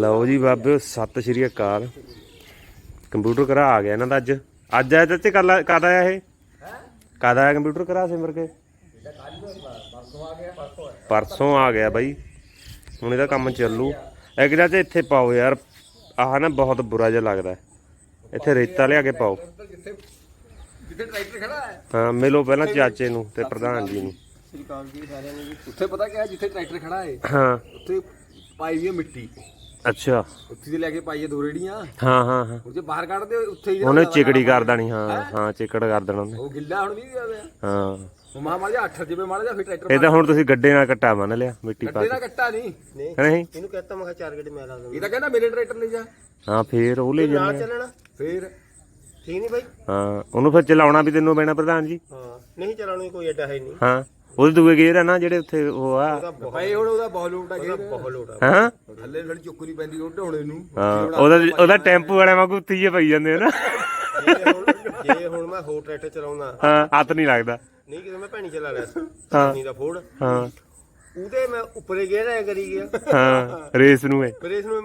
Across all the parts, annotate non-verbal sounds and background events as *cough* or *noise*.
ਲਓ ਜੀ ਬਾਬਿਓ ਸਤਿ ਸ਼੍ਰੀ ਅਕਾਲ। ਕੰਪਿਊਟਰ ਕਰਾ ਆ ਗਿਆ ਇਹਨਾਂ ਦਾ ਅੱਜ। ਅੱਜ ਆਇਆ ਤੇ ਕੱਲ ਕਦ ਆਇਆ ਇਹ? ਕਦ ਆਇਆ ਕੰਪਿਊਟਰ ਕਰਾ ਸਿਮਰ ਕੇ ਪਰਸੋਂ ਆ ਗਿਆ ਬਾਈ। ਹੁਣ ਇਹਦਾ ਕੰਮ ਚੱਲੂ। ਇੱਕ ਜਾਂ ਤੇ ਇੱਥੇ ਪਾਓ ਯਾਰ। ਆਹ ਨਾ ਬਹੁਤ ਬੁਰਾ ਜਿਹਾ ਲੱਗਦਾ। ਇੱਥੇ ਰੇਤਾ ਲਿਆ ਕੇ ਪਾਓ। ਜਿੱਥੇ ਜਿੱਥੇ ਟਰੈਕਟਰ ਖੜਾ ਹੈ ਹਾਂ ਮਿਲੋ ਪਹਿਲਾਂ ਚਾਚੇ ਨੂੰ ਤੇ ਪ੍ਰਧਾਨ ਜੀ ਨੂੰ। ਸ੍ਰੀਕਾਲ ਜੀ ਸਾਰਿਆਂ ਨੂੰ। ਉੱਥੇ ਪਤਾ ਕਿਆ ਜਿੱਥੇ ਟਰੈਕਟਰ ਖੜਾ ਹੈ ਹਾਂ। ਉੱਥੇ ਪਾਈ ਵੀ ਮਿੱਟੀ। ਅੱਛਾ। ਉੱਥੇ ਦੇ ਲੈ ਕੇ ਪਾਈਏ ਦੋ ਰੇੜੀਆਂ। ਹਾਂ ਹਾਂ ਹਾਂ। ਉਹ ਜੇ ਬਾਹਰ ਕੱਢਦੇ ਉੱਥੇ ਹੀ ਉਹਨੇ ਚਿਕੜੀ ਕਰ ਦੇਣੀ ਹਾਂ ਹਾਂ। ਚਿਕੜ ਕਰ ਦੇਣਾ ਉਹਨੇ। ਉਹ ਗਿੱਲਾ ਹੁਣ ਵੀ ਗਿਆ ਹਾਂ। ਉਹ ਮਾ ਮਾਰ ਜਾ 8 ਜਿਵੇਂ ਮਾਰ ਜਾ ਫਿਰ ਟਰੈਕਟਰ ਇਹ ਤਾਂ ਹੁਣ ਤੁਸੀਂ ਗੱਡੇ ਨਾਲ ਕੱਟਾ ਬੰਨ ਲਿਆ ਮਿੱਟੀ ਪਾ ਕੱਟੇ ਕੇ। ਨਾ ਕੱਟਾ ਨਹੀਂ। ਨਹੀਂ ਨਹੀਂ? ਇਹਨੂੰ ਕਹਤਾ ਮੈਂ ਕਿਹਾ ਚਾਰ ਗੱਡੀ ਮੈਂ ਲਾ ਦੂੰਗਾ। ਇਹ ਤਾਂ ਕਹਿੰਦਾ ਮੇਰੇ ਟਰੈਕਟਰ ਲੈ ਜਾ। ਹਾਂ ਫੇਰ ਉਹ ਲੈ ਨਾਲ। ਚੱਲਣਾ। ਫੇਰ। ਠੀਕ ਨਹੀਂ ਬਾਈ? ਹਾਂ ਉਹਨੂੰ ਫਿਰ ਚਲਾਉਣਾ ਵੀ ਤੈਨੂੰ ਪੈਣਾ ਪ੍ਰਧਾਨ ਜੀ। ਹਾਂ ਨਹੀਂ ਚਲਾਉਣੀ ਕੋਈ ਐਡਾ ਹੈ ਨਹੀਂ। ਹਾਂ। ਉਹਦੇ ਦੂਏ ਗੇਰ ਆ ਨਾ ਜਿਹੜੇ ਉੱਥੇ ਉਹ ਆ। ਭਾਈ ਹੁਣ ਉਹਦਾ ਬਹੁਤ ਲੋਟ ਆ ਗੇਰ ਬਹੁਤ ਲੋਟ ਆ। ਹਾਂ? ਥੱਲੇ ਲੜੀ ਚੁੱਕ ਨਹੀਂ ਪੈਂਦੀ ਉਹ ਢੋਣੇ ਨੂੰ। ਹਾਂ ਉਹਦਾ ਉਹਦਾ ਟੈਂਪੂ ਵਾਲਿਆਂ ਵਾਂਗੂ ਉੱਤੀ ਜੇ ਪਈ ਜਾਂਦੇ ਨਾ। ਜੇ ਹੁਣ ਮੈਂ ਹੋਰ ਟਰੈਕਟਰ ਚਲਾਉਣਾ ਹਾਂ ਹੱਥ ਨਹੀਂ ਲੱਗਦਾ। ਨਹੀਂ ਕਿਤੇ ਮੈਂ ਭੈਣੀ ਚਲਾ ਲਿਆ। ਨਹੀਂ ਦਾ ਫੋੜ ਹਾਂ। ਉਹਦੇ ਮੈਂ ਉੱਪਰੇ ਗਿਆ ਐ ਕਰੀ ਗਿਆ। ਹਾਂ ਰੇਸ ਨੂੰ ਫਿਰ ਇਸ ਨੂੰ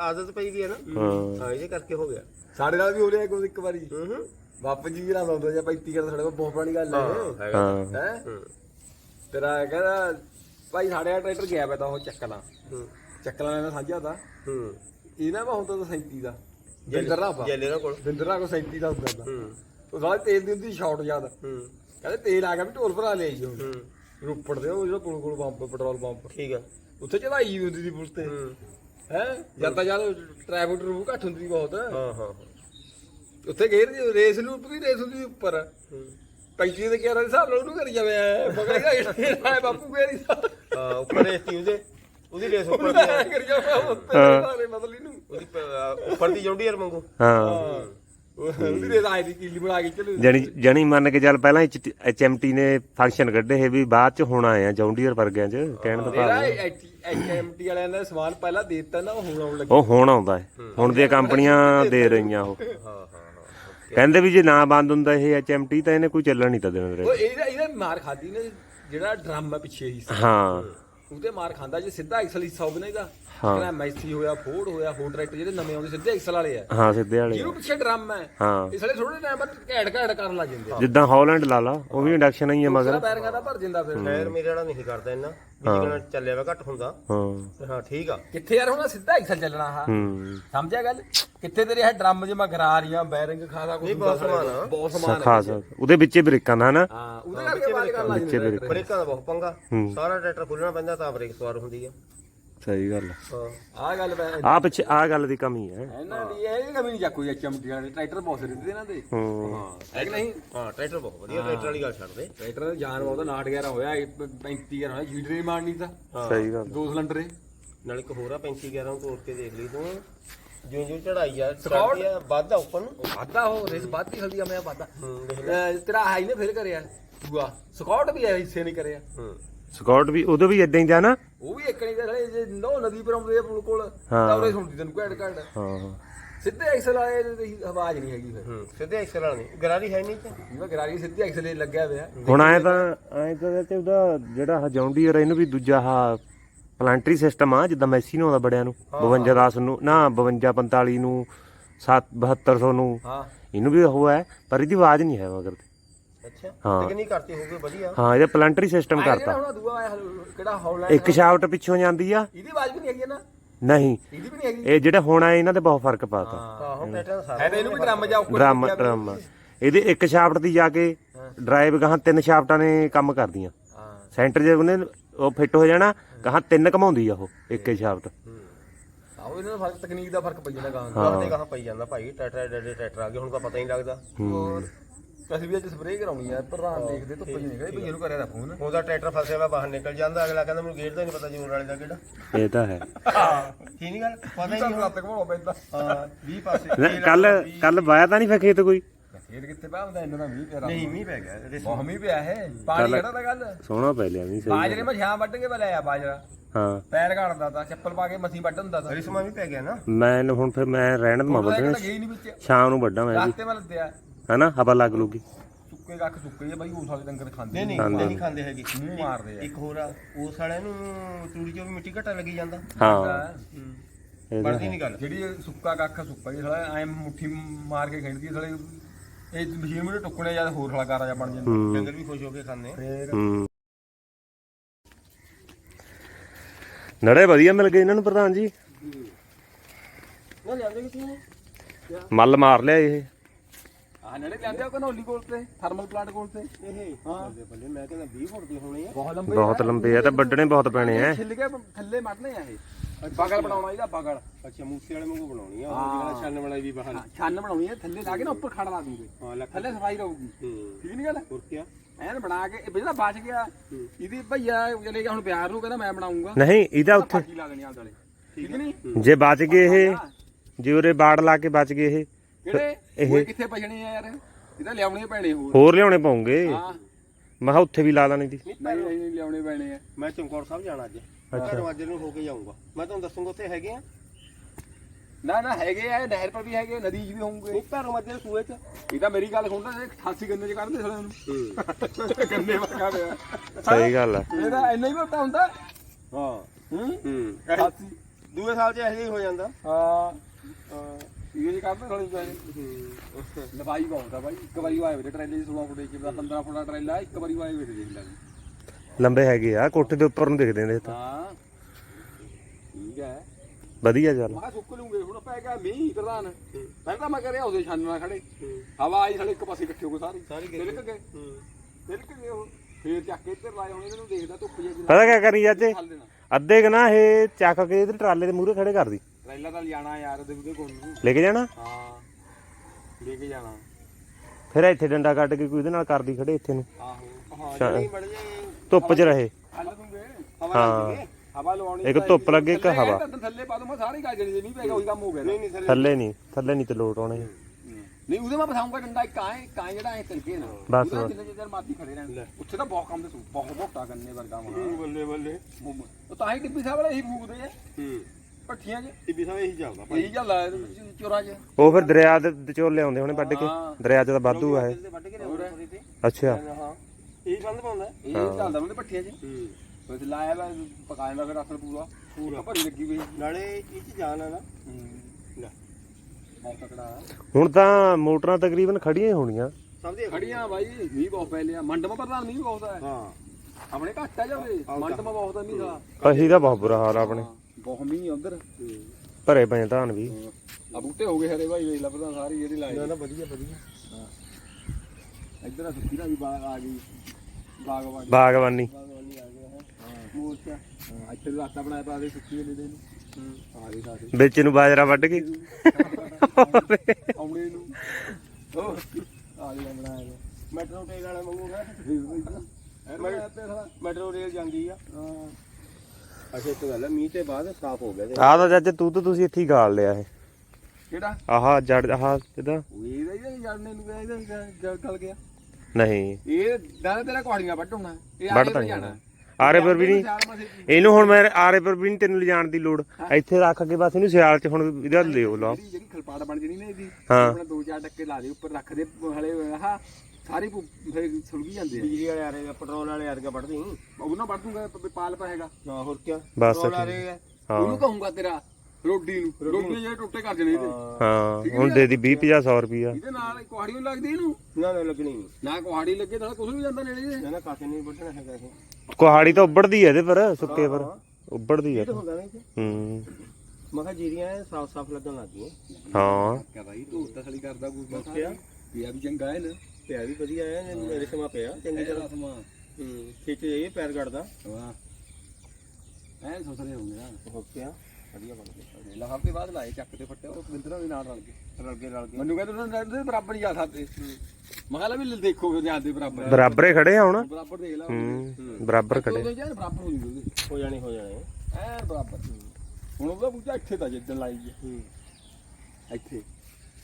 ਆਦਤ ਪਈ ਵੀ ਹੈ ਨਾ। ਹਾਂ। ਹਾਂ ਇਹਦੇ ਕਰਕੇ ਹੋ ਗਿਆ। ਸਾਡੇ ਨਾਲ ਵੀ ਹੋ ਰਿਹਾ ਕੋਈ ਇੱਕ ਵਾਰੀ। ਹੂੰ ਹੂੰ। ਬਾਪੂ ਜੀ ਜਿਹੜਾ ਆਉਂਦਾ ਜਾਂ 35 ਕਰਦਾ ਸਾਡੇ ਕੋਲ ਬਹੁਤ ਪੁਰਾਣੀ ਗੱਲ ਹਾਂ। ਹੈ? ਹੂੰ। ਤੇਰਾ ਕਹਿੰਦਾ ਭਾਈ ਸਾਡੇ ਟਰੈਕਟਰ ਗਿਆ ਪਿਆ ਤਾਂ ਉਹ ਚੱਕਲਾਂ ਚੱਕਲਾਂ ਨੇ ਸਾਂਝਾ ਦਾ ਹੂੰ। ਇਹਨਾਂ ਵਾ ਹੁੰਦਾ ਤਾਂ 37 ਦਾ। ਬਿੰਦਰ ਰਾਫਾ ਜੈਲੇ ਨਾ ਕੋਲ। ਬਿੰਦਰ ਰਾਫਾ 37 ਦਾ ਹੁੰਦਾ ਦਾ ਹੂੰ। ਉਹ ਸਾਲੇ ਤੇਲ ਦੀ ਹੁੰਦੀ ਸ਼ਾਰਟ ਯਾਦ ਹੂੰ। ਕਹਿੰਦੇ ਤੇਲ ਆ ਗਿਆ ਵੀ ਢੋਲ ਭਰਾ ਲਿਆ ਜੀ ਹੂੰ। ਰੋਪੜ ਦੇ ਉਹ ਜਿਹੜਾ ਕੋਲ ਕੋਲ ਪੰਪ ਪੈਟਰੋਲ ਪੰਪ। ਠੀਕ ਆ। ਉੱਥੇ ਚੜਾਈ ਵੀ ਹੁੰਦੀ ਸੀ ਪੁਲਿਸ ਤੇ। ਹੂੰ। ਜਦ ਜਦ ਟ੍ਰੈਫਿਕ ਰੂ ਘੱਟ ਹੁੰਦੀ ਬਹੁਤ। ਹਾਂ ਹਾਂ ਉੱਥੇ ਗੇਰ ਦੀ ਰੇਸ ਨੂੰ ਪੂਰੀ ਰੇਸ ਹੁੰਦੀ ਉੱਪਰ। ਹੂੰ। 35 ਦੇ 11 ਦੇ ਹਿਸਾਬ ਨਾਲ ਉਹਨੂੰ ਕਰੀ ਜਾਵੇ ਮਗਰ ਇਹਦਾ ਬਾਪੂ ਗੇਰੀ ਹਾਂ ਉੱਪਰ ਰੇਸਤੀ ਉਹਦੇ ਉਹਦੀ ਰੇਸ ਉੱਪਰ ਦੀ ਆ। ਕਰੀ ਜਾਵੇ ਸਾਰੇ ਮਤਲਬ ਇਹਨੂੰ। ਉਹਦੀ ਪ- ਉੱਪਰ ਦੀ ਜੌਂਡੀਅਰ ਵਾਂਗੂ। ਹਾਂ। ਉਹਦੀ ਰੇਸ ਆਈ ਦੀ ਕੀਲੀ ਬਣਾ ਕੇ ਚਲੇ। ਜਣੀ ਜਣੀ ਮੰਨ ਕੇ ਚੱਲ ਪਹਿਲਾਂ ਐਚਐਮਟੀ ਨੇ ਫੰਕਸ਼ਨ ਕੱਢੇ ਇਹ ਵੀ ਬਾਅਦ ਚ ਹੁਣ ਆਏ ਆ ਜੌਂਡੀਅਰ ਵਰਗਿਆਂ ਚ ਕਹਿਣ ਦਾ ਭਾਵ ਐਚਐਮਟੀ ਵਾਲਿਆਂ ਨੇ ਸਮਾਨ ਪਹਿਲਾਂ ਦੇ ਦਿੱਤਾ ਨਾ ਉਹ ਹੁਣ ਆਉਣ ਲੱਗਾ। ਉਹ ਹੁਣ ਆਉਂਦਾ ਹੈ। ਹੁਣ ਦੀਆਂ ਕੰਪਨੀਆਂ ਦੇ ਰਹੀਆਂ ਉਹ। ਹਾਂ। ਕਹਿੰਦੇ ਵੀ ਜੇ ਨਾ ਬੰਦ ਹੁੰਦਾ ਇਹ ਐਚਐਮਟੀ ਤਾਂ ਇਹਨੇ ਕੋਈ ਚੱਲਣ ਨਹੀਂ ਤਾਂ ਦੇਣਾ ਉਹ ਵੀਰੇ ਇਹਦਾ ਇਹਦਾ ਮਾਰ ਖਾਦੀ ਨੇ ਜਿਹੜਾ ਡਰਮ ਹੈ ਪਿੱਛੇ ਹੀ ਸੀ। ਹਾਂ। ਉਹਦੇ ਮਾਰ ਖਾਂਦਾ ਜੇ ਸਿੱਧਾ ਐਕਸਲ ਹਿੱਸਾ ਹੋਵੇ ਨਾ ਇਹਦਾ। ਹਾਂ। ਜਿਹੜਾ ਮੈਸੀ ਹੋਇਆ ਫੋਰਡ ਹੋਇਆ ਹੋਰ ਟਰੈਕਟਰ ਜਿਹੜੇ ਨਵੇਂ ਆਉਂਦੇ ਸਿੱਧੇ ਐਕਸਲ ਵਾਲੇ ਆ। ਹਾਂ ਸਿੱਧੇ ਵਾਲੇ ਜਿਹਨੂੰ ਪਿੱਛੇ ਡਰਮ ਹੈ। ਹਾਂ। ਇਸ ਵਾਲੇ ਥੋੜੇ ਟਾਈਮ ਬਾਅਦ ਘੈੜ ਘੈੜ ਕਰਨ ਲੱਗ ਜਾਂਦੇ ਆ। ਜਿੱਦਾਂ ਹਾਲੈਂਡ ਲਾ ਲਾ ਉਹ ਵੀ ਇੰਡਕਸ਼ਨ ਹੀ ਆ ਮਗਰ। ਬੈਰਿੰਗਾਂ ਦਾ ਭਰ ਜਾਂਦਾ ਫਿਰ। ਟਾਇਰ ਮੇਰੇ ਵਾਲਾ ਨਹੀਂ ਕਰਦਾ ਇੰਨਾ। ਜਿਹੜਾ ਚੱਲਿਆ ਵਾ ਘੱਟ ਹੁੰਦਾ। ਹਾਂ। ਤੇ ਹਾਂ ਠੀਕ ਆ। ਕਿੱਥੇ ਯਾਰ ਹੁਣ ਸਿੱਧਾ ਐਕਸਲ ਚੱਲਣਾ ਆ ਹੂੰ। ਸਮਝਿਆ ਗੱਲ? ਕਿੱਥੇ ਤੇਰੇ ਇਹ ਡਰਮ ਜਿਹਾ ਗਰਾਰੀਆਂ ਬੈਰਿੰਗ ਖਾਦਾ ਕੁਝ ਬਹੁਤ ਸਮਾਨ ਆ। ਬਹੁਤ ਸਮਾਨ ਹੈ ਖਾਸ ਉਹਦੇ ਵਿੱਚੇ ਬ੍ਰੇਕਾਂ ਦਾ ਨਾ ਹਾਂ ਉਹਦੇ ਕਰਕੇ ਆਵਾਜ਼ ਕਰਨ ਲੱਗ ਵਿੱਚੇ ਜਾਂਦੇ ਬ੍ਰੇਕ। ਬ੍ਰੇਕਾਂ ਦਾ ਬਹੁਤ ਪੰਗਾ। ਸਾਰਾ ਟਰੈਕਟਰ ਖੋਲਣਾ ਪੈਂਦਾ ਤਾਂ ਬ੍ਰੇਕ ਸਵਾਰ ਹੁੰਦੀ ਆ। ਸਹੀ ਗੱਲ ਆਹ ਗੱਲ ਬੈ ਆ ਪਿੱਛੇ ਆ ਗੱਲ ਦੀ ਕਮੀ ਹੈ। ਇਹਨਾਂ ਦੀ ਇਹ ਕਮੀ ਨਹੀਂ ਚੱਕੂ ਜਾਂ ਚਮਟੀਆਂ ਦੇ ਟਰੈਕਟਰ ਬਹੁਤ ਸਿੱਧੇ ਇਹਨਾਂ ਦੇ। ਹੂੰ। ਹਾਂ ਹੈ ਕਿ ਨਹੀਂ? ਹਾਂ ਟਰੈਕਟਰ ਬਹੁਤ ਵਧੀਆ ਟਰੈਕਟਰ ਵਾਲੀ ਗੱਲ ਛੱਡ ਦੇ। ਟਰੈਕਟਰ ਦਾ ਜਾਨ ਬਹੁਤ 911 ਹੋਇਆ 35 11 ਹੋਇਆ ਜੀਡਰੇ ਮਾਰਨੀ ਤਾਂ। ਸਹੀ ਗੱਲ ਦੋ ਸਿਲੰਡਰ। ਨਾਲ ਇੱਕ ਹੋਰ ਆ 35 11 ਨੂੰ ਤੋੜ ਕੇ ਦੇਖ ਲਈ ਤੂੰ। ਜਿਉਂ ਜਿਉਂ ਚੜਾਈ ਆ ਆ ਵੱਧਦਾ ਉੱਪਰ ਨੂੰ। ਵਾਦਾ ਹੋ ਰੇਸ ਬਾਤੀ ਹਲਦੀ ਆ ਮੈਂ ਦੇਖ ਤੇਰਾ ਹਾਈ ਨੇ ਫਿਰ ਕਰਿਆ ਦੂਆ। ਸਕਾਟ ਵੀ ਐ ਹਿੱਸੇ ਨਹੀਂ ਕਰਿਆ। ਹੂੰ। ਸਕਾਟ ਵੀ ਉਦੋਂ ਵੀ ਇਦਾਂ ਹੀ ਦਾ ਨਾ? ਉਹ ਵੀ ਇੱਕ ਨਹੀਂ ਦਾ ਹਲੇ ਜੇ ਨੋ ਨਦੀ ਪਰ ਆਉਂਦੇ ਆ ਪੁਲ ਕੋਲ ਹਾਂ। ਤਾਂ ਉਹਨੇ ਸੁਣਦੀ ਤੈਨੂੰ ਘੜ ਘੜ ਹਾਂ ਸਿੱਧੇ ਐਕਸਲ ਆਏ ਦੀ ਆਵਾਜ਼ ਨਹੀਂ ਹੈਗੀ ਫਿਰ। ਹੂੰ ਸਿੱਧੇ ਐਕਸਲ ਵਾਲਾ ਨਹੀਂ ਗਰਾਰੀ ਹੈ ਨਹੀਂ ਤੇ ਇਹ ਗਰਾਰੀ ਸਿੱਧੇ ਐਕਸਲ ਹੀ ਲੱਗਿਆ ਹੋਇਆ ਹੁਣ ਆਏ ਤਾਂ ਐ ਤਾਂ ਤੇ ਉਹਦਾ ਜਿਹੜਾ ਜੌਂਡੀਅਰ ਇਹਨੂੰ ਵੀ ਦੂਜਾ ਹਾ ਪਲਾਂਟਰੀ ਸਿਸਟਮ ਆ ਜਿੱਦਾਂ ਮੈਸੀ ਨੂੰ ਆਉਂਦਾ ਬੜਿਆਂ ਨੂੰ 52 10 ਨੂੰ ਨਾ 52 45 ਨੂੰ 7 7200 ਨੂੰ ਹਾਂ। ਇਹਨੂੰ ਵੀ ਉਹ ਹੈ ਪਰ ਇਹਦੀ ਆਵਾਜ਼ ਨਹੀਂ ਹੈ ਮਗਰ ਤੇ। ਅੱਛਾ। ਹਾਂ। ਤੇ ਕਿੰਨੀ ਕਰਤੀ ਹੋਊਗੀ? ਵਧੀਆ। ਹਾਂ ਇਹਦਾ ਪਲਾਂਟਰੀ ਸਿਸਟਮ ਕਰਤਾ। ਹੁਣ ਦੂਆ ਆਇਆ ਕਿਹੜਾ ਹੌਲੈਂਡ ਇੱਕ ਸ਼ਾਫਟ ਪਿੱਛੋਂ ਜਾਂਦੀ ਆ। ਇਹਦੀ ਆਵਾਜ਼ ਵੀ ਨਹੀਂ ਹੈਗੀ ਨਾ। ਨਹੀਂ। ਇਹਦੀ ਵੀ ਨਹੀਂ ਹੈਗੀ ਇਹ ਜਿਹੜਾ ਹੁਣ ਆ ਇਹਨਾਂ ਦੇ ਬਹੁਤ ਫ਼ਰਕ ਪਾਤਾ ਆਹੋ ਦਾ ਸਾਰਾ। ਹੈ ਤਾਂ ਇਹਨੂੰ ਵੀ ਡਰਮ ਜਾ ਉੱਪਰ ਡਰਮ ਡਰਮ ਇਹਦੇ ਇੱਕ ਸ਼ਾਫਟ ਦੀ ਜਾ ਕੇ ਡਰਾਈਵ ਗਾਹਾਂ ਤਿੰਨ ਸ਼ਾਫਟਾਂ ਨੇ ਕੰਮ ਕਰਦੀਆਂ। ਹਾਂ। ਸੈਂਟਰ ਜੇ ਉਹਨੇ ਉਹ ਫਿੱਟ ਹੋ ਜਾਣਾ ਗਾਹਾਂ ਤਿੰਨ ਘਮਾਉਂਦੀ ਆ ਉਹ ਇੱਕੇ ਸ਼ਾਫਟ। ਆਹੋ ਇਹਨਾਂ ਦਾ ਫ਼ਰਕ ਤਕਨੀਕ ਦਾ ਫ਼ਰਕ ਪਈ ਜਾਂਦਾ ਗਾਂ ਬਾਹਰ ਦੇ ਕਹਾਂ ਪਈ ਜਾਂਦਾ ਭਾਈ। ਟਰੈਕਟਰ ਐਡੇ ਐਡੇ ਟਰੈਕਟਰ ਆ ਗਏ ਹੁਣ ਤਾਂ ਪਤਾ ਹੀ ਨਹੀਂ ਲੱਗਦਾ। ਹੋਰ? ਅਸੀਂ ਵੀ ਅੱਜ ਸਪਰੇਅ ਕਰਾਉਣੀ ਆ ਪ੍ਰਧਾਨ ਦੇਖਦੇ ਧੁੱਪ ਨਹੀਂ ਨਿਕਲੇ ਭਈਏ ਨੂੰ ਕਰਿਆ ਦਾ ਫੋਨ ਉਹਦਾ ਟਰੈਕਟਰ ਫਸਿਆ ਵਾ ਬਾਹਰ ਨਿਕਲ ਜਾਂਦਾ ਅਗਲਾ ਕਹਿੰਦਾ ਮੈਨੂੰ ਗੇਟ ਦਾ ਨਹੀਂ ਪਤਾ ਜੂਰ ਵਾਲੇ ਦਾ ਕਿਹੜਾ। ਇਹ ਤਾਂ ਹੈ। ਠੀਕ ਨਹੀਂ ਗੱਲ? ਪਤਾ ਹੀ ਨਹੀਂ ਲੱਤ ਘਮਾਉਣਾ ਪੈਂਦਾ ਹਾਂ 20 ਪਾਸੇ। ਕੱਲ ਕੱਲ ਵਾਇਆ ਤਾਂ ਨਹੀਂ ਫੇ ਖੇਤ ਕੋਈ? ਖੇਡ ਕਿੱਥੇ ਪਿਆ ਹੁੰਦਾ ਇਹਨਾਂ ਦਾ ਮੀਂਹ ਪਿਆ ਨਹੀਂ ਮੀਂਹ ਪੈ ਗਿਆ ਬਹੁਤ ਮੀਂਹ ਪਿਆ ਹੈ ਪਾਣੀ ਖੜਾ ਤਾਂ ਗੱਲ ਸੋਹਣਾ ਪੈ ਲਿਆ ਨਹੀਂ ਸਹੀ ਬਾਜਰੇ ਮੈਂ ਸ਼ਾਮ ਵੱਢ ਕੇ ਬਲਾਇਆ ਬਾਜਰਾ। ਹਾਂ। ਪੈਰ ਘੜਦਾ ਤਾਂ ਚੱਪਲ ਪਾ ਕੇ ਮਸੀਂ ਵੱਢ ਹੁੰਦਾ ਤਾਂ। ਰਿਸਮਾ ਵੀ ਪੈ ਗਿਆ ਨਾ। ਮੈਂ ਹੁਣ ਫਿਰ ਮੈਂ ਰਹਿਣ ਦਮਾ ਵੱਢਣਾ ਸ਼ਾਮ ਨੂੰ ਵੱਢਾਂ ਮੈਂ ਵੀ। ਰਸਤੇ ਵੱਲ ਦਿਆ। ਹਨਾ ਹਵਾ ਲੱਗ ਲੂਗੀ। ਸੁੱਕੇ ਕੱਖ ਸੁੱਕੇ ਆ ਬਾਈ ਉਸ ਵਾਲੇ ਡੰਗਰ ਖਾਂਦੇ ਨਹੀਂ ਨਹੀਂ। ਨਹੀਂ ਖਾਂਦੇ ਹੈਗੇ। ਮੂੰਹ ਮਾਰਦੇ ਆ। ਇੱਕ ਹੋਰ ਆ ਉਸ ਵਾਲਿਆਂ ਨੂੰ ਤੂੜੀ ਚੋਂ ਵੀ ਮਿੱਟੀ ਘਟਾ ਲੱਗੀ ਜਾਂਦਾ। ਹਾਂ। ਹੂੰ। ਇਹਦਾ- ਬਣਦੀ ਨਹੀਂ ਗੱਲ। ਜਿਹੜੀ ਇਹ ਸੁੱਕਾ ਕੱਖ ਸੁੱਕਾ ਜੀ ਸਾਲਾ ਐ ਮੁੱਠੀ ਮਾਰ ਕੇ ਖਿੰਡਦੀ ਸਾਲੇ ਇਹ ਮਸ਼ੀਨ ਮੇਰੇ ਟੁੱਕਣੇ ਜਾਂ ਹੋਰ ਸਾਲਾ ਕਾਰਾ ਜਾਂ ਬਣ ਜਾਂਦਾ। ਹੂੰ। ਡੰਗਰ ਵੀ ਖੁਸ਼ ਹੋ ਕੇ ਖਾਂਦੇ ਆ। ਫੇਰ ਹੂੰ। ਨੜੇ ਵਧੀਆ ਮਿਲ ਗਏ ਇਹਨਾਂ ਨੂੰ ਪ੍ਰਧਾਨ ਜੀ। ਨਾ ਲਿਆਂਦੇ ਕਿਥੇ? ਨੇ ਮੱਲ ਮਾਰ ਲਿਆ ਇਹ। ਆ ਨੜੇ ਲੈਂਦੇ ਆ ਕਨੌਲੀ ਕੋਲ ਤੇ ਥਰਮਲ ਪਲਾਂਟ ਕੋਲ ਤੇ। ਇਹ ਬੱਲੇ ਬੱਲੇ ਮੈਂ ਕਹਿੰਦਾ 20 ਫੁੱਟ ਦੇ ਹੋਣੇ ਆ। ਬਹੁਤ ਲੰਬੇ ਬਹੁਤ ਲੰਬੇ ਆ ਤੇ ਵੱਢਣੇ ਬਹੁਤ ਪੈਣੇ ਆ। ਛਿੱਲ ਕੇ ਥੱਲੇ ਮੜਨੇ ਆ ਇਹ। ਬਗਲ ਬਣਾਉਣਾ ਇਹਦਾ ਬਗਲ। ਅੱਛਾ ਮੂਸੇ ਵਾਲੇ ਵਾਂਗੂ ਬਣਾਉਣੀ ਆ। ਉਹ ਜਿਹੜਾ ਛੰਨ ਵਾਲਾ ਵੀ ਬਾਹਰ ਹਾਂ, ਛੰਨ ਬਣਾਉਣੀ ਹੈ ਥੱਲੇ ਲਾ ਕੇ ਨਾ ਉੱਪਰ ਖੜ ਲਾ ਦੂੰਗੇ। ਹਾਂ ਥੱਲੇ ਸਫ਼ਾਈ ਰਹੂਗੀ। ਠੀਕ ਨਹੀਂ ਗੱਲ? ਹੋਰ ਕੀ ਐਨ ਬਣਾ ਕੇ ਇਹ ਜਿਹੜਾ ਬਚ ਗਿਆ। ਇਹਦੀ ਭਈਆ ਚਲੇ ਗਿਆ ਹੁਣ ਬਿਹਾਰ ਨੂੰ ਕਹਿੰਦਾ ਮੈਂ ਬਣਾਉਂਗਾ। ਨਹੀਂ ਇਹਦਾ ਉੱਥੇ ਆ ਠੀਕ ਨਹੀਂ ਜੇ ਬਚ ਗਏ ਇਹ ਜੇ ਉਰੇ ਬਾੜ ਲਾ ਕੇ ਬਚ ਗਏ ਇਹ। ਕਿਹੜੇ? ਇਹ- ਉਹ ਕਿੱਥੇ ਬਚਣੇ ਆ ਯਾਰ? ਇਹਦਾ ਲਿਆਉਣੇ ਪੈਣੇ ਹੋਰ। ਹੋਰ ਲਿਆਉਣੇ ਪਾਉਂਗੇ ਹਾਂ। ਮੈਂ ਕਿਹਾ ਉੱਥੇ ਵੀ ਲਾ ਲੈਣੀ ਦੀ। ਨਹੀਂ ਨਹੀਂ ਨਹੀਂ, ਲਿਆਉਣੇ ਪੈਣੇ ਆ। ਮੈਂ ਚਮਕੌਰ ਸਾਹਿਬ ਜਾਣਾ ਅੱਜ। ਮੈਂ ਅੱਜ ਨੂੰ ਹੋ ਕੇ ਜਾਊਂਗਾ। ਮੈਂ ਤੁਹਾਨੂੰ ਦੱਸੂਗਾ ਉੱਥੇ ਹੈਗੇ ਆ। ਨਾ ਨਾ ਹੈਗੇ ਆ ਇਹ ਨਹਿਰ ਪਰ ਵੀ ਹੈਗੇ ਨਦੀ 'ਚ ਵੀ ਹੋਣਗੇ ਨਹੀਂ ਭੈਰੋ ਮੱਜੇ ਸੂਏ ਚ। ਇਹ ਤਾਂ ਮੇਰੀ ਗੱਲ ਸੁਣਦਾ ਇਹ 88 ਗੰਨੇ 'ਚ ਕੱਢਦੇ ਸਾਲੇ ਨੂੰ। ਗੰਨੇ ਵਰਗਾ ਪਿਆ। ਸਹੀ ਗੱਲ ਆ। ਇਹਦਾ ਇੰਨਾ ਹੀ ਮੋਟਾ ਹੁੰਦਾ? ਹਾਂ। ਹੂੰ। ਹੂੰ। 88 ਦੂਏ ਸਾਲ ਚ ਇਹੋ ਹੀ ਹੋ ਜਾਂਦਾ। ਹਾਂ। ਇਹ ਜੀ ਕਰਦੇ ਥੋੜੀ ਜਿਹੀ ਲੰਬਾਈ ਬਹੁਤ ਆ ਬਾਈ। ਇੱਕ ਵਾਰੀ ਆਏ ਵੇ ਟਰੇਲੇ 16 ਫੁੱਟ ਦੇ 15 ਫੁੱਟ ਦਾ ਟਰੇਲਾ ਇੱਕ ਵਾਰੀ ਆਏ ਵੇ ਦੇਖ ਲੈ ਲੰਬੇ ਹੈਗੇ ਆ ਕੋਠੇ ਦੇ ਉੱਪਰ ਨੂੰ ਦਿਖਦੇ ਨੇ ਇਹ ਤਾਂ। ਹਾਂ। ਠੀਕ ਹੈ। ਵਧੀਆ ਚੱਲ ਮੈਂ ਸੁੱਕ ਲੂੰਗੇ ਹੁਣ ਪੈ ਗਿਆ ਮੀਂਹ ਪ੍ਰਧਾਨ। ਪਹਿਲਾਂ ਤਾਂ ਮੈਂ ਕਰਿਆ ਉਹਦੇ ਛਾਨ ਨਾਲ ਖੜੇ ਹਵਾ ਆਈ ਸਾਡੇ ਇੱਕ ਪਾਸੇ ਇਕੱਠੇ ਹੋ ਗਏ ਸਾਰੇ। ਸਾਰੇ ਤਿਲਕ ਗਏ। ਤਿਲਕ ਗਏ। ਉਹ। ਫੇਰ ਚੱਕ ਕੇ ਇੱਧਰ ਲਾਏ ਹੁਣ ਇਹਨਾਂ ਨੂੰ ਦੇਖਦਾ ਧੁੱਪ ਜੇ ਪਤਾ ਕਿਆ ਕਰੀ ਦੇਣਾ। ਅੱਧੇ ਕ ਨਾ ਇਹ ਚੱਕ ਕੇ ਇਧਰ ਟਰਾਲੇ ਦੇ ਮੂਹਰੇ ਖੜੇ ਕਰਦੀ। ਟਰੇਲਾ ਤਾਂ ਲਿਆਣਾ ਯਾਰ ਉਹਦੇ ਉਹਦੇ ਕੋਲ ਨੂੰ ਲੈ ਕੇ ਜਾਣਾ? ਹਾਂ ਲੈ ਕੇ ਜਾਣਾ। ਫਿਰ ਇੱਥੇ ਡੰਡਾ ਕੱਢ ਕੇ ਕੋਈ ਇਹਦੇ ਨਾਲ ਕਰਦੀ ਖੜੇ ਇੱਥੇ ਨੂੰ। ਆਹੋ ਹਾਂ ਅੱਛਾ। ਨਹੀਂ ਬੜ ਜੇ ਧੁੱਪ 'ਚ ਰਹੇ। ਹੱਲ ਦੂੰਗੇ ਹਵਾ ਹਾਂ। ਲੱਗ ਹਵਾ ਲਵਾਉਣੀ ਇੱਕ ਧੁੱਪ ਲੱਗੇ, ਇੱਕ ਥੱਲੇ ਹਵਾ। ਥੱਲੇ ਪਾ ਦੂੰ ਮੈਂ ਸਾਰੇ ਗਾਜਣੇ ਜੇ ਨਹੀਂ ਪੈਗਾ ਉਹੀ ਕੰਮ ਹੋ ਗਿਆ ਨਾ। ਨਹੀਂ ਨਹੀਂ ਥੱਲੇ ਥੱਲੇ ਨਹੀਂ। ਥੱਲੇ ਨਹੀਂ ਤੇ ਲੋਟ ਆਉਣੇ ਨਹੀਂ ਉਹਦੇ ਮੈਂ ਬਸਾਉਂਗਾ ਡੰਡਾ ਇੱਕ ਆਏ ਕਾਏ ਜਿਹੜਾ ਐ ਤਿਲਕੇ ਨਾ। ਬਸ, ਉਹਦੇ ਬਸ। ਜਿੰਨੇ ਜਿੰਨੇ ਮਾਤੀ ਖੜੇ ਰਹਿਣ। ਉੱਥੇ ਤਾਂ ਬਹੁਤ ਕੰਮ ਦੇ ਸੂ ਬਹੁਤ ਮੋਟਾ ਗੰਨੇ ਵਰਗਾ ਵਾ ਹੂੰ, ਬੱਲੇ ਬੱਲੇ। ਉਹ ਤਾਂ ਹੀ ਟਿੱਪੀ ਸਾਹਿਬ ਵਾਲੇ ਇਹੀ ਫੂਕਦੇ ਆ। ਹੂੰ। ਪੱਠੀਆਂ 'ਚ। ਟੀਵੀ ਸਾਹਿਬ ਇਹੀ ਚੱਲਦਾ ਭਾਈ। ਇਹੀ ਗੱਲ ਆ ਚੋਰਾਂ 'ਚ। ਉਹ ਫਿਰ ਦਰਿਆ ਦੇ ਵਿਚੋਂ ਲਿਆਉਂਦੇ ਹੋਣੇ ਵੱਢ ਕੇ। ਹਾਂ। ਦਰਿਆ 'ਚ ਤਾਂ ਵਾਧੂ ਆ ਇਹ। ਤੇ ਵੱਢ ਕੇ ਲਿਆਉਂਦੇ ਥੋੜੀ ਤੇ ਅੱਛਾ। ਹਾਂ। ਇਹੀ ਬੰਦ ਪਾਉਂਦਾ। ਇਹ ਚੱਲਦਾ ਉਹਨੇ ਪੱਠੀਆਂ 'ਚ। ਹੂੰ। ਫਿਰ ਲਾਇਆ ਵਾ ਪਕਾ ਜਾਂਦਾ ਫਿਰ ਅਸਲ ਪੂਰਾ। ਪੂਰਾ। ਭਰੀ ਲੱਗੀ ਪਈ। ਨਾਲੇ ਇਹ ਚ ਜਾਨ ਆ ਨਾ। ਲੈ। ਬਹੁਤ ਤਕੜਾ ਆ। ਹੁਣ ਤਾਂ ਮੋਟਰਾਂ ਤਕਰੀਬਨ ਖੜੀਆਂ ਹੀ ਹੋਣੀਆਂ। ਸਭ ਦੇ ਖੜੀਆਂ ਬਾਈ ਮੀਂਹ ਬਹੁਤ ਪੈ ਲਿਆ ਮੰਡਮਾ ਪ੍ਰਧਾਨ ਮੀਂਹ ਬਹੁਤ ਆ। ਹਾਂ। ਆਪਣੇ ਘੱਟ ਆ ਜਾਵੇ ਮੰਡਮਾ ਬਹੁਤ ਆ ਮੀਂਹ ਦਾ। ਅਸੀਂ ਤਾਂ ਬਹੁਤ ਬੁਰਾ ਹਾਲ ਆ ਆਪਣੇ। ਬਹੁਤ ਮੀਂਹ ਆ ਉਧਰ। ਭਰੇ ਪਏ ਧਾਨ ਵੀ। ਆ ਬੂਟੇ ਹੋ ਗਏ ਹਰੇ ਭਾਈ ਵੇਖ ਲਾ ਪ੍ਰਧਾਨ ਸਾਰੀ ਜਿਹੜੀ ਲਾਈ। ਨਾ ਵਧੀਆ ਵਧੀਆ। ਇੱਧਰ ਆ ਸੁੱਕੀ ਦਾ ਵੀ ਬਾਗ ਆ ਗਈ। ਬਾਗਵਾਨੀ ਬਾਗਵਾਨੀ ਆ ਗਿਆ ਹੈ। ਮੋਰਚਾ ਹਾਂ, ਇੱਥੇ ਰਾਤਾ ਬਣਾਇਆ ਪਾ ਦੇ ਸੁੱਕੀ ਦੇ ਦੇ ਨੂੰ ਆ ਗਈ ਸਾਰੇ। ਵਿੱਚ ਨੂੰ ਬਾਜਰਾ ਵੱਢ ਕੇ। ਆਉਣੇ ਨੂੰ। ਉਹ ਆ ਗਿਆ ਬਣਾਇਆ। ਮੈਟਰੋ ਵਾਲਾ ਮੰਗੂਗਾ ਰੇਲ ਜਾਂਦੀ ਆ। ਹਾਂ। ਅੱਛਾ ਇੱਕ ਗੱਲ ਹੈ ਮੀਂਹ ਤੇ ਬਾਅਦ ਸਾਫ਼ ਹੋ ਗਿਆ ਤੇ। ਆਹ ਤਾਂ ਚਾਚੇ ਤੂੰ ਤਾਂ ਤੁਸੀਂ ਇੱਥੇ ਹੀ ਗਾਲ ਲਿਆ ਇਹ। ਕਿਹੜਾ? ਆਹ ਜੜ ਆਹ ਇਹਦਾ ਇਹਦਾ ਇਹਦਾ ਜਾਣਨੇ ਨੂੰ ਇਹਦਾ ਗੱਲ- ਗੱਲ ਗਿਆ। ਨਹੀਂ। ਇਹ ਦਾਦਾ ਤੇਰਾ ਕੁਹਾੜੀਆਂ ਵੱਢ ਹੋਣਾ ਇਹ ਵੱਢ ਆਗੇ ਜਾਣਾ। ਆਰੇ ਪਰ ਵੀ ਨਹੀਂ। ਇਹਨੂੰ ਹੁਣ ਮੈਂ ਆਰੇ ਪਰ ਵੀ ਨਹੀਂ ਤੈਨੂੰ ਲਿਜਾਣ ਦੀ ਲੋੜ। ਇੱਥੇ ਰੱਖ ਕੇ ਬਸ ਇਹਨੂੰ ਸਿਆਲ 'ਚ ਹੁਣ ਇਹਦਾ ਲਿਓ ਲਾ ਜਿਹੜੀ ਖਲਪਾੜ ਬਣ ਜਣੀ ਨੇ ਇਹਦੀ ਹਾਂ। ਆਪਣਾ ਦੋ ਚਾਰ ਟੱਕੇ ਲਾ ਦੇ ਉੱਪਰ ਰੱਖ ਦੇ ਹਲੇ ਆਹ। ਸਾਰੀ ਭੁ- ਫਿਰ ਸੁਲਗੀ ਜਾਂਦੇ ਆ। ਬਿਜਲੀ ਵਾਲੇ ਆ ਰਹੇ ਆ ਪੈਟਰੋਲ ਵਾਲੇ ਆ ਰਹੇ ਵੱਢਦੀ ਉਹ ਨਾ ਵੱਢ ਦੂੰਗਾ ਪ- ਪਾਲ ਪਏਗਾ ਨਾ ਹੋਰ ਕੀ ਬਸ ਪੈਟਰੋਲ ਆ ਰਹੇ ਆ। ਹਾਂ। ਉਹਨੂੰ ਕਹੂੰਗਾ ਤੇਰਾ ਰੋਡੀ ਨੂੰ। ਰੋਡੀ ਜਿਹੜੇ ਟੁੱਟੇ ਕਰ ਜਣੇ ਇਹਦੇ। ਹਾਂ। ਹੁਣ ਦੇ ਦੀ 20 50 100 ਰੁਪਿਆ ਇਹਦੇ ਨਾਲ ਕੁਹਾੜੀ ਨੂੰ ਲੱਗਦੀ ਇਹਨੂੰ? ਨਾ ਨਾ ਲੱਗਣੀ ਨਹੀਂ ਨਾ ਕੁਹਾੜੀ ਲੱਗੇ ਤਾਂ ਕੁਝ ਵੀ ਜਾਂਦਾ ਨੇੜੇ ਨਾ ਨਾ ਕਾਸੇ ਨਹੀਂ ਵੱਢਣਾ ਹੈਗਾ ਇਹ। ਕੁਹਾੜੀ ਤਾਂ ਉੱਬੜਦੀ ਐ ਇਹਦੇ ਪਰ ਸੁੱਕੇ ਪਰ। ਉੱਬੜਦੀ ਐ ਇਹ ਤਾਂ ਹੁੰਦਾ ਨਾ ਇਹ ਹੂੰ। ਮੈਂ ਕਿਹਾ ਜੀਰੀਆਂ ਸਾਫ਼ ਸਾਫ਼ ਲੱਗਣ ਲੱਗ ਗਈਆਂ। ਹਾਂ। ਕਿਆ ਬਾਈ ਤੂੰ ਤਾਂ ਖਲੀ ਕਰਦਾ ਕੋਈ ਕਿਆ? ਪਿਆ ਵੀ ਚੰਗਾ ਹੈ ਨਾ। ਪਿਆ ਵੀ ਵਧੀਆ ਹੈ ਜੇ ਮੇਰੇ ਸਮਾਂ ਪਿਆ ਚੰਗੀ ਤਰ੍ਹਾਂ। ਸਮਾਂ। ਹੂੰ ਖਿੱਚ ਜਾਈਏ ਪੈਰ ਕੱਢਦਾ ਵਾਹ। ਐਨ ਸੁਸਰੇ ਹੋ ਗਿਆ ਹੋ ਗਿਆ ਵਧੀਆ ਬਣ ਗਿਆ। ਲਾ ਹਫ਼ਤੇ ਬਾਅਦ ਲਾਏ ਚੱਕ ਤੇ ਫੱਟੇ ਉਹ ਬਿੰਦਰਾ ਵੀ ਨਾਲ ਰਲ ਗਏ। ਰਲ ਕੇ ਰਲ ਕੇ ਮੈਨੂੰ ਕਹਿੰਦੇ ਤੁਸੀਂ ਇਹਦੇ ਬਰਾਬਰ ਨਹੀਂ ਜਾ ਸਕਦੇ ਮੈਂ ਕਿਹਾ ਲੈ ਵੀ ਦੇਖੋ ਜਾਂਦੇ ਬਰਾਬਰ। ਬਰਾਬਰੇ ਖੜੇ ਆ ਹੁਣ। ਬਰਾਬਰ ਦੇਖ ਲਾ। ਹੂੰ ਬਰਾਬਰ ਖੜੇ। ਬਰਾਬਰ ਹੋ ਜੂਗੇ ਹੋ ਜਾਣੇ ਹੋ ਜਾਣੇ। ਐਨ ਬਰਾਬਰ। ਹੁਣ ਉਹਦਾ ਬੂਟਾ ਇੱਥੇ ਤਾਂ ਜਿੱਦਣ ਲਾਈ ਹੈ ਹੂੰ। ਇੱਥੇ।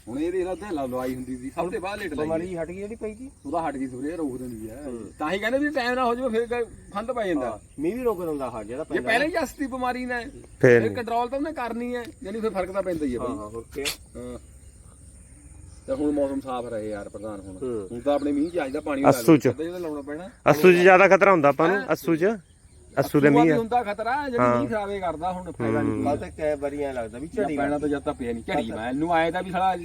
ਹੁਣ ਇਹਦੇ ਨਾਲ ਤੇ ਲਵਾਈ ਹੁੰਦੀ ਸੀ ਸਭ ਤੋਂ ਬਾਅਦ ਲੇਟ ਲਾਈ। ਹੈ। ਬਿਮਾਰੀ ਹਟ ਗਈ ਜਿਹੜੀ ਪਈ ਸੀ? ਉਹਦਾ ਹਟ ਗਈ ਸੂਰੇ ਰੋਕ ਦਿੰਦੀ ਹੈ। ਤਾਂ ਹੀ ਕਹਿੰਦੇ ਵੀ ਟਾਈਮ ਨਾ ਹੋ ਜਾਵੇ ਫਿਰ ਫੰਦ ਪੈ ਜਾਂਦਾ। ਮੀਂਹ ਵੀ ਰੋਕ ਦਿੰਦਾ ਹਾਂ ਜਿਹੜਾ ਜੇ ਪਹਿਲਾਂ ਪਹਿਲਾਂ ਹੀ ਜਸਤੀ ਬਿਮਾਰੀ ਨੇ ਫੇਰ ਫਿਰ ਨਹੀਂ ਕੰਟਰੋਲ ਤਾਂ ਉਹਨੇ ਕਰਨੀ ਹੈ ਯਾਨੀ ਫਿਰ ਫ਼ਰਕ ਤਾਂ ਪੈਂਦਾ ਹੀ ਹੈ ਹਾਂ ਬਈ। ਹਾਂ ਹੋਰ ਕੀ? ਹਾਂ। ਤੇ ਹੁਣ ਮੌਸਮ ਸਾਫ਼ ਰਹੇ ਯਾਰ ਪ੍ਰਧਾਨ ਹੁਣ। ਹੂੰ। ਹੁਣ ਤਾਂ ਆਪਣੇ ਮੀਂਹ ਚ ਅੱਜ ਦਾ ਪਾਣੀ ਅੱਸੂ ਚ। ਜਿਹੜਾ ਲਾਉਣਾ ਪੈਣਾ। ਅਸੂ 'ਚ ਜ਼ਿਆਦਾ ਖਤਰਾ ਹੁੰਦਾ ਆਪਾਂ ਨੂੰ ਅਸੂ 'ਚ। ਅਸੂ ਦੇ ਮੀਂਹ। ਹੁੰਦਾ ਖਤਰਾ ਜਿਹੜੀ ਨਹੀਂ ਖਰਾਬੇ ਕਰਦਾ ਹੁਣ ਫਾਇਦਾ ਨਹੀਂ। ਕੱਲ ਤੇ ਕੈ ਵਾਰੀਆਂ ਲੱਗਦਾ ਵੀ ਝੜੀ ਪੈਣਾ ਤਾਂ ਜਦ ਤਾਂ ਪਿਆ ਨਹੀਂ। ਝੜੀ ਮੈਂ ਇਹਨੂੰ ਆਏ ਤਾਂ ਵੀ ਸਾਲਾ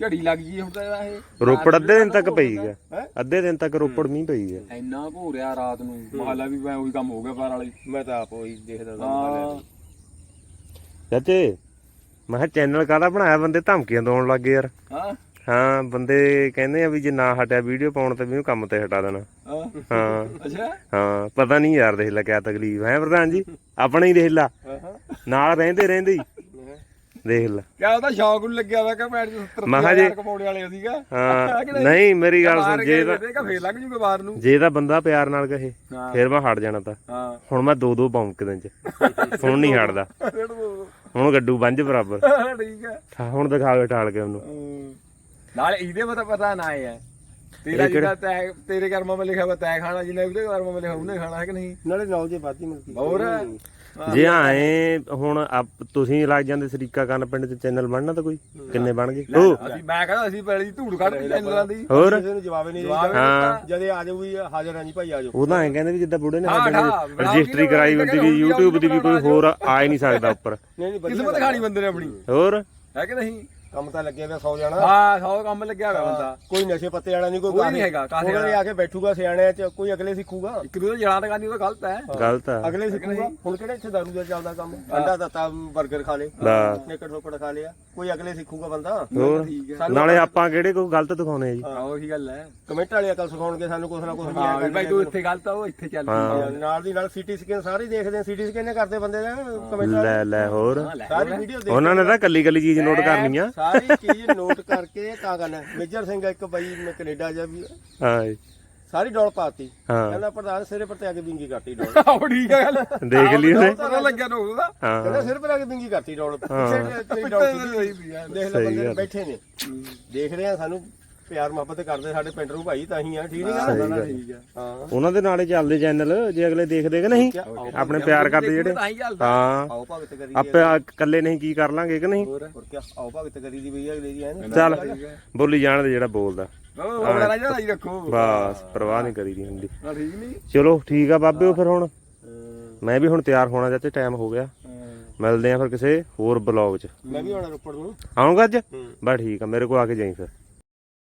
ਝੜੀ ਲੱਗ ਗਈ ਹੁਣ ਤਾਂ ਇਹ। ਰੋਪੜ ਅੱਧੇ ਦਿਨ ਤੱਕ ਪਈ ਗਿਆ? ਅੱਧੇ ਦਿਨ ਤੱਕ ਰੋਪੜ ਮੀਂਹ ਪਈ ਗਿਆ ਇੰਨਾ ਘੋਰਿਆ ਰਾਤ ਨੂੰ। ਮਹੱਲਾ ਵੀ ਮੈਂ ਉਹੀ ਕੰਮ ਹੋ ਗਿਆ ਪਾਰ ਵਾਲੀ। ਮੈਂ ਤਾਂ ਆਪ ਉਹੀ ਦੇਖਦਾ ਹਾਂ। ਚਾਚੇ ਮੈਂ ਕਿਹਾ ਚੈਨਲ ਕਾਹਦਾ ਬਣਾਇਆ? ਬੰਦੇ ਧਮਕੀਆਂ ਦੇਣ ਲੱਗ ਗਏ ਯਾਰ। ਹਾਂ। ਹਾਂ ਬੰਦੇ ਕਹਿੰਦੇ ਆ ਵੀ ਜੇ ਨਾ ਹਟਿਆ ਵੀਡੀਓ ਪਾਉਣ ਤੇ ਵੀ ਇਹਨੂੰ ਕੰਮ ਤੇ ਹਟਾ ਦੇਣਾ। ਹਾਂ। ਅੱਛਾ। ਹਾਂ ਪਤਾ ਨਹੀਂ ਯਾਰ ਦੇਖ ਲੈ ਕਿਆ ਤਕਲੀਫ ਹੈ ਪ੍ਰਧਾਨ ਜੀ। ਆਪਣਾ ਹੀ ਦੇਖ ਲਾ। ਨਾਲ ਰਹਿੰਦੇ ਰਹਿੰਦੇ ਹੀ। ਦੇਖ ਲੈ। ਕਿਆ ਉਹਦਾ ਸ਼ੌਕ ਨੂੰ ਲੱਗਿਆ ਵਾ ਕਿ ਮੈਂ 70 ਮੈਂ ਕਿਹਾ ਜੀ- ਕਮਾਉਣੇ ਵਾਲੇ ਸੀਗਾ। ਹਾਂ। ਨਹੀਂ? ਮੇਰੀ ਗੱਲ ਸੁਣ ਜੇ ਤਾਂ ਫੇਰ ਲੱਗ ਜੂਗਾ ਬਾਹਰ ਨੂੰ। ਜੇ ਤਾਂ ਬੰਦਾ ਪਿਆਰ ਨਾਲ ਕਹੇ ਫਿਰ ਮੈਂ ਹਟ ਜਾਣਾ ਤਾਂ। ਹੁਣ ਮੈਂ ਦੋ ਦੋ ਪਾਉਂ ਇੱਕ ਦਿਨ ਚ। ਹੁਣ ਨਹੀਂ ਹਟਦਾ। *laughs* ਹੁਣ ਗੱਡੂ ਬੰਝ ਬਰਾਬਰ। ਠੀਕ ਹੈ। ਹੁਣ ਦਿਖਾ ਕੇ ਠਾਲ ਕੇ ਉਹਨੂੰ। ਨਾਲ ਇਹਦੇ ਪਤਾ ਪਤਾ ਨਾ ਹੈ। ਤੇਰਾ ਜਿਹੜਾ ਤੈ ਤੇਰੇ ਕਰਮਾਂ ਵਿੱਚ ਲਿਖਿਆ ਵਾ ਤੈ ਖਾਣਾ ਜਿਹਨੇ ਉਹਦੇ ਕਰਮਾਂ ਵਿੱਚ ਲਿਖਿਆ ਉਹਨੇ ਖਾਣਾ ਹੈ ਕਿ ਨਹੀਂ? ਨਾਲੇ ਨੌਲੇਜ ਵਾਧੀ ਮਿਲਦੀ ਹੋਰ? ਜੇ ਆਏ ਹੁਣ ਤੁਸੀਂ ਲੱਗ ਜਾਂਦੇ ਸਰੀਕਾ ਕੰਨ ਪਿੰਡ ਚ ਚੈਨਲ ਬਣਨਾ ਤਾਂ ਕੋਈ? ਕਿੰਨੇ ਬਣ ਗਏ? ਅਸੀਂ ਮੈਂ ਕਹਿੰਦਾ ਅਸੀਂ ਪਹਿਲੇ ਦੀ ਧੂੜ ਕੱਢ ਕੇ ਚੈਨਲਾਂ ਦੀ। ਹੋਰ? ਕਿਸੇ ਨੂੰ ਜਵਾਬ ਨਹੀਂ ਹਾਂ ਜਦੇ ਆ ਜਾਊ ਵੀ ਹਾਜ਼ਰ ਹਾਂ ਜੀ ਭਾਈ ਆ ਜਾਓ। ਉਹ ਤਾਂ ਐਂ ਕਹਿੰਦੇ ਵੀ ਜਿੱਦਾਂ ਬੁੜੇ ਨੇ ਹਾਂ, ਸਾਡੇ ਰਜਿਸਟਰੀ ਕਰਾਈ ਹੁੰਦੀ ਵੀ YouTube ਦੀ ਵੀ ਕੋਈ ਹੋਰ ਆ ਹੀ ਨਹੀਂ ਸਕਦਾ ਉੱਪਰ। ਨਹੀਂ ਨਹੀਂ ਵਧੀਆ ਕਿਸਮਤ ਖਾਣੀ ਬੰਦੇ ਨੇ ਆਪਣੀ। ਹੋਰ? ਹੈ ਕਿ ਨਹੀਂ? ਕੰਮ ਤਾਂ ਲੱਗਿਆ ਪਿਆ ਸੌ ਜਾਣਾ। ਹਾਂ ਸੌ ਕੰਮ ਲੱਗਿਆ ਹੋਇਆ ਬੰਦਾ। ਕੋਈ ਨਸ਼ੇ ਪੱਤੇ ਵਾਲਾ ਨਹੀਂ ਕੋਈ ਕੋਈ ਨਹੀਂ ਹੈਗਾ, ਕਾਸੇ ਉਹਨਾਂ ਆ ਕੇ ਬੈਠੂਗਾ ਸਿਆਣਿਆਂ ਚ ਕੋਈ ਅਗਲੇ ਸਿੱਖੂਗਾ। ਇੱਕ ਦੂਜੇ ਜਲਾਂ ਤਾਂ ਕਰਨੀ ਉਹ ਤਾਂ ਗਲਤ ਹੈ। ਗਲਤ ਆ ਅਗਲੇ ਸਿੱਖੂਗਾ। ਹੁਣ ਕਿਹੜੇ ਇੱਥੇ ਦਾਰੂ ਦਾ ਚੱਲਦਾ ਕੰਮ? ਅੰਡਾ ਦਿੱਤਾ 버ਗਰ ਖਾ ਲੇ। ਨੇਕੜ ਰੋਕੜ ਖਾ ਲਿਆ। ਕੋਈ ਅਗਲੇ ਸਿੱਖੂਗਾ ਬੰਦਾ? ਹੈ। ਨਾਲੇ ਆਪਾਂ ਕਿਹੜੇ ਕੋਈ ਗਲਤ ਦਿਖਾਉਨੇ ਆ ਜੀ? ਹਾਂ ਉਹੀ ਗੱਲ ਹੈ। ਕਮੈਂਟ ਵਾਲੇ ਅਕਲ ਸਿਖਾਉਣਗੇ ਸਾਨੂੰ ਕੁਛ ਨਾ ਕੁਛ ਹਾਂ ਵੀ ਭਾਈ ਤੂੰ ਇੱਥੇ ਗਲਤ ਆ ਉਹ ਇੱਥੇ ਚੱਲ ਹਾਂ। ਨਾਲ ਦੀ ਨਾਲ ਸੀਟੀ ਸਕੈਨ ਸਾਰੇ ਦੇਖਦੇ ਆ ਸੀਟੀ ਸਕੈਨ ਕਰਦੇ ਬੰਦੇ ਦਾ ਕਮੈਂਟ ਲੈ ਲੈ ਹੋਰ। ਸਾਰੀ ਵੀਡੀਓ ਦੇਖ ਉਹਨਾਂ ਨੇ ਤਾਂ ਕੱਲੀ ਕੱਲੀ ਚੀਜ਼ ਨੋਟ ਕਰਨੀ ਆ। ਸਾਰੀ ਚੀਜ਼ ਨੋਟ ਕਰਕੇ ਤਾਂ ਕਰਨਾ ਮੇਜਰ ਸਿੰਘ ਇੱਕ ਬਾਈ ਮੈਂ ਕੈਨੇਡਾ ਜਾ ਵੀ। ਹਾਂ ਜੀ, ਸਾਰੀ ਡੋਲ ਪਾਤੀ। ਹਾਂ। ਕਹਿੰਦਾ ਪ੍ਰਧਾਨ ਸਿਰੇ ਪਰ ਤੇ ਆ ਕੇ ਬਿੰਗੀ ਕਰਤੀ ਡੋਲ। ਆਹ ਠੀਕ ਹੈ ਗੱਲ। ਦੇਖ ਲਈ ਉਹਨੇ। ਪਤਾ ਲੱਗਿਆ ਨਾ ਉਹਦਾ। ਹਾਂ। ਕਹਿੰਦਾ ਸਿਰ ਪਰ ਆ ਕੇ ਬਿੰਗੀ ਕਰਤੀ ਡੋਲ। ਪਿੱਛੇ ਤੇਰੀ ਡੋਲ। ਦੇਖ ਲੈ ਬੰਦੇ ਬੈਠੇ ਨੇ। ਦੇਖਦੇ ਆ ਸਾਨੂੰ ਪਿਆਰ ਮੁਹੱਬਤ ਕਰਦੇ ਸਾਡੇ ਪਿੰਡ ਨੂੰ ਭਾਈ ਤਾਂ ਹੀ ਆ ਠੀਕ ਨਹੀਂ ਗੱਲ। ਠੀਕ ਹੈ ਹਾਂ। ਉਹਨਾਂ ਦੇ ਨਾਲੇ ਚੱਲਦੇ ਚੈਨਲ ਜੇ ਅਗਲੇ ਦੇਖਦੇ ਕਿ ਨਹੀਂ? ਆਪਣੇ ਪਿਆਰ ਕਰਦੇ ਜਿਹੜੇ। ਤਾਂ ਹੀ ਚੱਲਦਾ। ਹਾਂ। ਆਓ ਭਗਤ ਕਰੀ ਆਪੇ ਆ ਇਕੱਲੇ ਨਹੀਂ ਕੀ ਕਰ ਲਾਂਗੇ ਕਿ ਨਹੀਂ? ਹੋਰ ਹੋਰ ਕੀ ਆਓ ਭਗਤ ਕਰੀ ਦੀ ਬਈ ਅਗਲੇ ਦੀ ਨਾ। ਚੱਲ ਬੋਲੀ ਜਾਣ ਦੇ ਜਿਹੜਾ ਬੋਲਦਾ। ਉਹ ਰੱਖੋ। ਬਸ ਪਰਵਾਹ ਨਹੀਂ ਕਰੀਦੀ ਹੁੰਦੀ। ਹਾਂ ਠੀਕ ਨਹੀਂ? ਚਲੋ ਠੀਕ ਆ ਬਾਬਿਓ ਫਿਰ ਹੁਣ। ਮੈਂ ਵੀ ਹੁਣ ਤਿਆਰ ਹੋਣਾ ਚਾਚੇ ਟਾਈਮ ਹੋ ਗਿਆ। ਮਿਲਦੇ ਆ ਫਿਰ ਕਿਸੇ ਹੋਰ ਬਲੌਗ 'ਚ। ਮੈਂ ਵੀ ਆਉਣਾ ਰੋਪੜ ਨੂੰ। ਆਉਂਗਾ ਅੱਜ? ਬਸ ਠੀਕ ਆ ਮੇਰੇ ਕੋਲ ਆ ਕੇ ਜਾਈ ਫਿਰ।